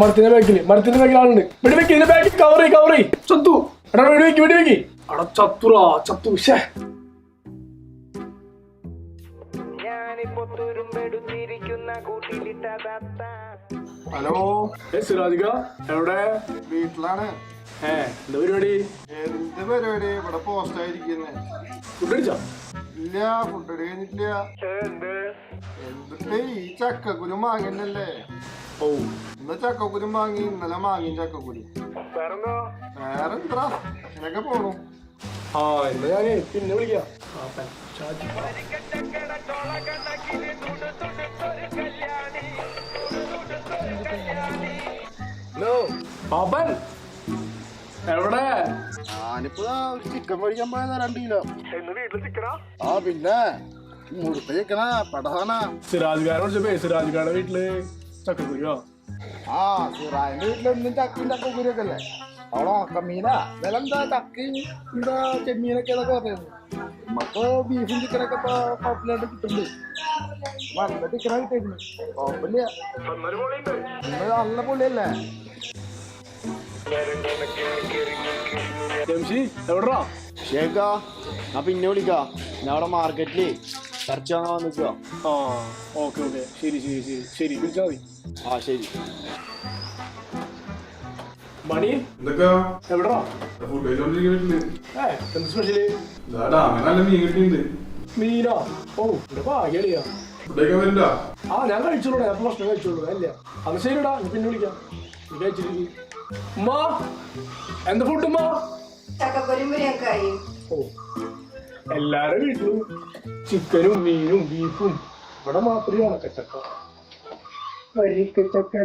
മരത്തിന്റെ ബാക്കിൽ മരത്തിന്റെ ബാക്കിൽ ആളുണ്ട്. വെടി വെക്കി ഇതിന്റെ ബാക്കിൽ കവറി കവറി. ചത്തു. എടാ വെടി വെക്കി വെടി വെക്കി. എടാ ചത്തുറാ ചത്തു ഷേ ഹലോ. സിറാജിക എവിടെ? വീട്ടിലാണ്. ഏ എന്താ പരിപാടി? എന്ത് പരിപാടി? ഇവിടെ പോസ്റ്റ് ആയിരിക്കുന്നേ ഫുഡ് അടിച്ചോ ഇല്ല ഫുഡ് കഴിഞ്ഞിട്ടില്ല എന്തിട്ട് ഈ ചക്കക്കുരു മാങ്ങന്നല്ലേ ഓ ഇന്ന് ചക്കക്കുരു മാങ്ങി ഇന്നലെ മാങ്ങിയും ചക്കക്കുരു വേറെ എന്താ ഇങ്ങനൊക്കെ പോണു. ആ എന്നാ ഞാനേ പിന്നെ വിളിക്കാം. ചാച്ചി. പാപ്പൻ. എവിടെ? ഞാനിപ്പോ ചിക്കൻ മേടിക്കാൻ പോയതാ രണ്ട് കിലോ. ആ പിന്നെ. വീട്ടിൽ ചക്കക്കുരുവോ? ആ സുറാന്റെ വീട്ടിലെന്നും ചക്കയും ചക്കക്കുരു ഒക്കെ അല്ലേ അവിടെ ഉണക്കമീന. വില എന്താ ചക്കയും എന്താ ചെമ്മീനൊക്കെ ഇതൊക്കെ പറയുന്നത് നമുക്ക് ബീഫും ചിക്കനൊക്കെ ഇപ്പൊ കുഴപ്പമില്ലാണ്ട് കിട്ടുന്നുണ്ട്. നല്ല ചിക്കനാ കിട്ടുന്നു കുഴപ്പമില്ല ഇന്ന് നല്ല പൊള്ളിയല്ലേ ജംഷി എവിടാ ഷേക്കാ ഞാൻ പിന്നെ വിളിക്കാം. ഞാൻ അവിടെ മാർക്കറ്റിൽ വാങ്ങാൻ നിൽക്കുക ആ ഓക്കെ ഓക്കെ ശരി ശരി ശരി ശരി വിളിച്ചാ മതി ആ ശരി മണി എന്തൊക്കെയാ? എവിടാ ഫുഡ് കഴിച്ചോണ്ടിരിക്കുന്നില്ല ഏ എന്ത് സ്പെഷ്യൽ ഡാമിന് നല്ല മീൻ കിട്ടിയിട്ടുണ്ട്. മീനോ? ഓ ഇവിടെ ഭാഗ്യടിയാ ഫുഡ് കഴിക്കാൻ വരണ്ട? ആ ഞാൻ കഴിച്ചോളൂ ഞാൻ ഭക്ഷണം കഴിച്ചോളൂ. അല്ല അത് ശരിടാ ഞാൻ പിന്നെ വിളിക്കാം. നീ കഴിച്ചിരിക്കും ഉമ്മ എന്താ ഫുഡ് ഉമ്മ? ഓ. എല്ലാരും വീട്ടിലും ചിക്കനും മീനും ബീഫും ഇവിടെ മാത്രമാണ് കച്ചക്ക വരിക്കച്ചക്ക